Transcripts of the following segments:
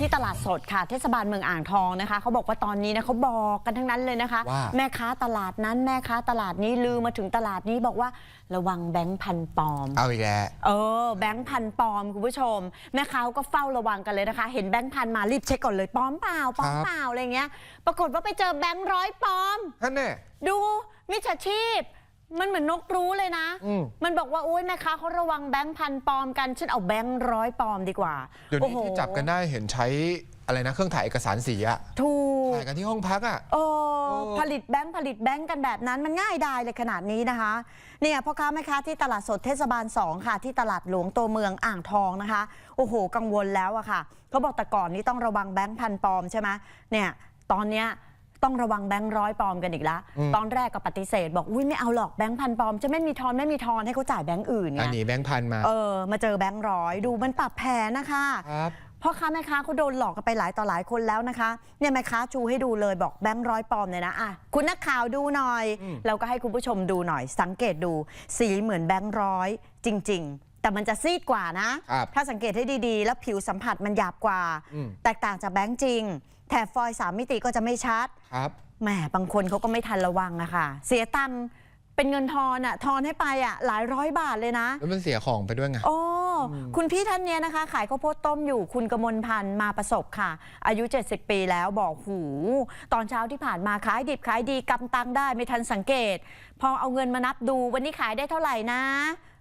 ที่ตลาดสดค่ะ เทศบาลเมืองอ่างทองนะคะเขาบอกว่าตอนนี้นะเขาบอกกันทั้งนั้นเลยนะคะว่าแม่ค้าตลาดนั้นแม่ค้าตลาดนี้ลือมาถึงตลาดนี้บอกว่าระวังแบงค์พันปลอมเอาอีกแล้วเออแบงค์พันปลอมคุณผู้ชม แม่ค้าก็เฝ้าระวังกันเลยนะคะ เห็นแบงค์พันมารีบเช็คก่อนเลยปลอมเปล่าปลอมครับเปล่าอะไรเงี้ย ปรากฏว่าไปเจอแบงค์ร้อยปลอมท่านแน่ดูมิจฉาชีพ มันเหมือนนกรู้เลยนะอืมมันบอกว่าโอ้ยแม่ค้าเขาระวังแบงค์พันปลอมกัน ฉันเอาแบงค์ร้อยปลอมดีกว่า เดี๋ยวโอ้นี้โหที่จับกันได้เห็นใช้อะไรนะ เครื่องถ่ายเอกสารสีอะถูกถ่ายกันที่ห้องพักอะโอ้โอ้ผลิตแบงค์ผลิตแบงค์กันแบบนั้นมันง่ายดายเลยขนาดนี้นะคะ เนี่ยพ่อค้าแม่ค้าที่ตลาดสดเทศบาล 2 ค่ะ ที่ตลาดหลวงตัวเมืองอ่างทองนะคะ โอ้โห กังวลแล้วอะค่ะเขาบอกแต่ก่อนนี้ต้องระวังแบงค์พันปลอมใช่ไหมเนี่ย ตอนเนี้ย ต้องระวังแบงค์ร้อยปลอมกันอีกละอืมตอนแรกก็ปฏิเสธ บอกอุ้ยไม่เอาหรอกแบงค์พันปลอมจะไม่มีทอนไม่มีทอนให้เขาจ่ายแบงค์อื่นอันไงนี้แบงค์พันมาเออมาเจอแบงค์ร้อยดูมันปรับแผนนะคะครับ พ่อค้าแม่ค้าเขาโดนหลอกกันไปหลายต่อหลายคนแล้วนะคะเนี่ยแม่ค้าชูให้ดูเลยบอกแบงค์ร้อยปลอมเนี่ยนะอะคุณนักข่าวดูหน่อย อืม เราก็ให้คุณผู้ชมดูหน่อย สังเกตดูสีเหมือนแบงค์ร้อยจริง ๆ แต่มันจะซีดกว่านะ ครับถ้าสังเกตให้ดีๆ แล้วผิวสัมผัสมันหยาบกว่า อืม แตกต่างจากแบงค์จริง แถบฟอยล์สามมิติก็จะไม่ชัด ครับ แหมบางคนเขาก็ไม่ทันระวังอะค่ะ เสียตังค์เป็นเงินทอนอะทอนให้ไปอะหลายร้อยบาทเลยนะ แล้วมันเสียของไปด้วยไง โอ้ คุณพี่ท่านเนี้ยนะคะ ขายข้าวโพดต้มอยู่คุณกมลพันธ์มาประสบค่ะ อายุ 70 ปีแล้วบอกหู ตอนเช้าที่ผ่านมาขายดิบขายดีกำตังได้ไม่ทันสังเกต พอเอาเงินมานับดูวันนี้ขายได้เท่าไหร่นะ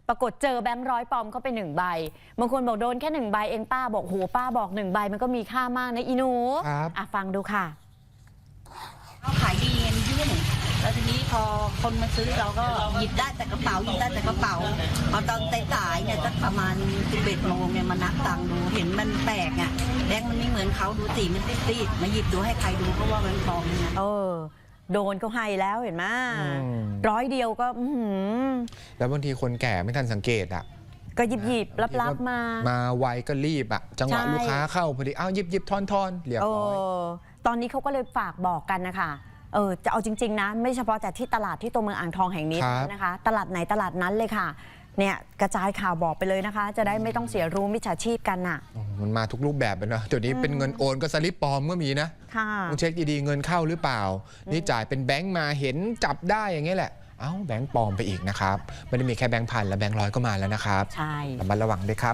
ปรากฏเจอแบงค์ร้อยปลอมเข้าไปหนึ่งใบ บางคนบอกโดนแค่หนึ่งใบเองป้าบอกโหป้าบอกหนึ่งใบมันก็มีค่ามากนะอีหนูครับ อะฟังดูค่ะ เขาขายดีเงินยื่นแล้วทีนี้พอคนมาซื้อเราก็หยิบได้แต่กระเป๋าหยิบได้แต่กระเป๋าพอตอนสายๆเนี่ยสักประมาณ11โมงเนี่ยมานับตังค์ดูเห็นมันแปลกอะแบงค์มันไม่เหมือนเขาดูสีมันซีดๆมาหยิบดูให้ใครดูเพราะว่ามันปลอมนะ เออ โดนก็ให้แล้วเห็นไหมอืม ร้อยเดียวก็อื้อหือแล้วบางทีคนแก่ไม่ทันสังเกตอะก็หยิบหยิบรับรับ ๆ มา มาไวก็รีบอะจังหวะใช่ ลูกค้าเข้าพอดีอ้าวหยิบหยิบทอนทอนเรียบเอร้อย อตอนนี้เขาก็เลยฝากบอกกันนะคะเออจะเอาจริง ๆ นะ ไม่เฉพาะแต่ที่ตลาดที่ตัวเมืองอ่างทองแห่งนี้ครับ นะคะ ตลาดไหนตลาดนั้นเลยค่ะ เนี่ยกระจายข่าวบอกไปเลยนะคะ จะได้ไม่ต้องเสียรู้มิจฉาชีพกันน่ะโอ้มันมาทุกรูปแบบเลยนะเดี๋ยวนี้เป็นเงินโอนก็สลิปปลอมก็มีนะค่ะ ต้องเช็คดีๆเงินเข้าหรือเปล่า นี่จ่ายเป็นแบงค์มาเห็นจับได้อย่างเงี้ยแหละ เอ้าแบงค์ปลอมไปอีกนะครับไม่ได้มีแค่แบงค์พันและแบงค์ร้อยก็มาแล้วนะครับใช่ ระมัดระวังด้วยครับ